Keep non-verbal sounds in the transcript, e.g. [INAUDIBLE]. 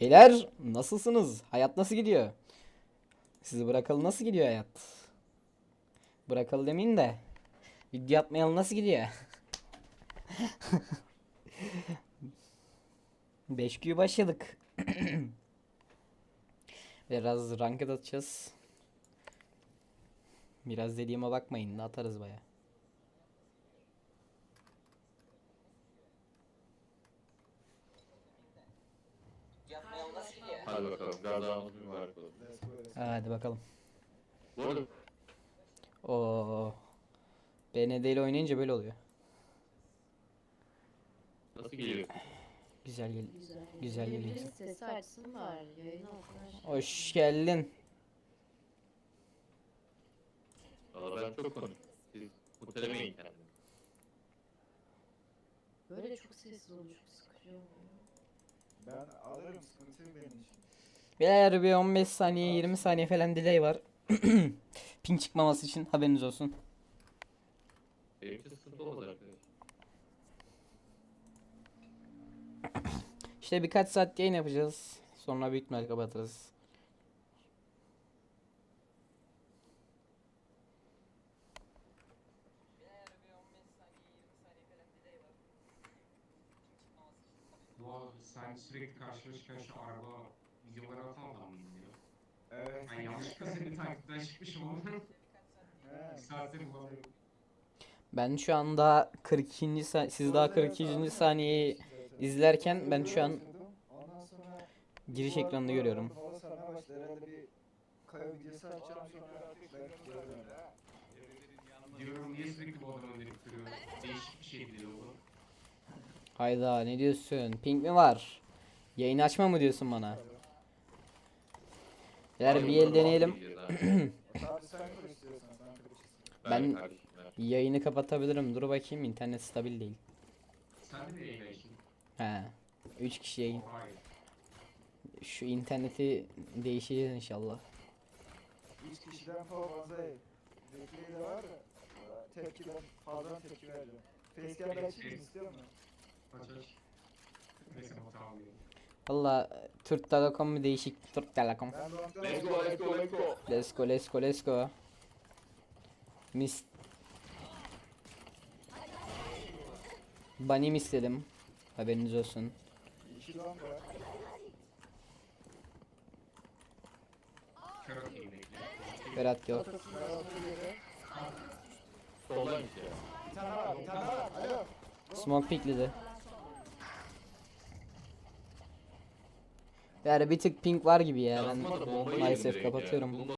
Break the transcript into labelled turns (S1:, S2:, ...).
S1: Beyler nasılsınız? Hayat nasıl gidiyor? Sizi bırakalı nasıl gidiyor hayat? Bırakalı demeyin de video atmayalı nasıl gidiyor? [LAUGHS] 5 Q başladık. [CLEARS THROAT] Biraz ranked atacağız. Biraz dediğime bakmayın atarız baya.
S2: Hadi bakalım. Gazamız mübarek olsun.
S1: Hadi bakalım.
S2: Bu arada
S1: Oo. BND ile oynayınca böyle oluyor.
S2: nasıl geliyor?
S1: Güzel gel.
S3: Güzel.
S1: Güzel
S3: Birinin
S1: geliyor.
S3: sesi açsın var. Yayını okunar.
S1: Hoş geldin.
S2: Valla ben çok konuştum. Siz mutelemeyin kendini.
S3: Böyle çok sessiz olmuş. Çok sıkıcı oluyor.
S4: Ben alırım sıkıntı yok benim için.
S1: Beyler bir 15 saniye 20 saniye falan delay var. [CLEARS THROAT] Ping çıkmaması için haberiniz olsun.
S2: Benim için sıkıntı olmaz arkadaşlar.
S1: İşte birkaç saat yayın yapacağız. Sonra büyük ihtimal kapatırız.
S5: Sen sürekli karşılaş karşı araba videoları atan adam mıydın ya?
S4: Evet.
S5: Ben yanlışlıkla senin takipten çıkmışım ama bir saattir bulamıyorum.
S1: Ben şu anda 42. sa- siz daha 42. saniyeyi izlerken ben şu an
S4: Ondan sonra
S1: giriş ekranında görüyorum.
S4: hava sarmaya başladı. Herhalde bir kaya videosu açacağım sonra artık belki görürüm.
S5: Diyorum niye sürekli bu adamı önerip duruyor? Değişik bir şey diyor bu.
S1: Hayda ne diyorsun? Ping mi var? Yayın açma mı diyorsun bana? Beyler bir el deneyelim.
S4: Sadece sen kur istiyorsan sen kur istiyorsan.
S1: Ben-. Yayını kapatabilirim. Dur bakayım internet stabil değil.
S5: Sen de?
S1: He. 3 kişi yayın. Şu interneti değişeceğiz inşallah.
S4: Üç kişiden fazla Zekriye de var da tepkiden fazla tepki vereceğim. Facecam açayım istiyor musun?
S5: Aç aç. Neyse.
S1: Valla Türk Telekom mu değişik? Türk Telekom.
S2: Let's go, let's go, let's go.
S1: Let's go let's go let's go. Mis. Banim istedim. Haberiniz olsun.
S4: Lan bırak.
S1: Berat yok.
S2: Soldaymış ya.
S4: Bir tane var, bir tane var. Alo.
S1: Smoke pikledi. Yani bir tık pink var gibi ya. Ben maalesef kapatıyorum.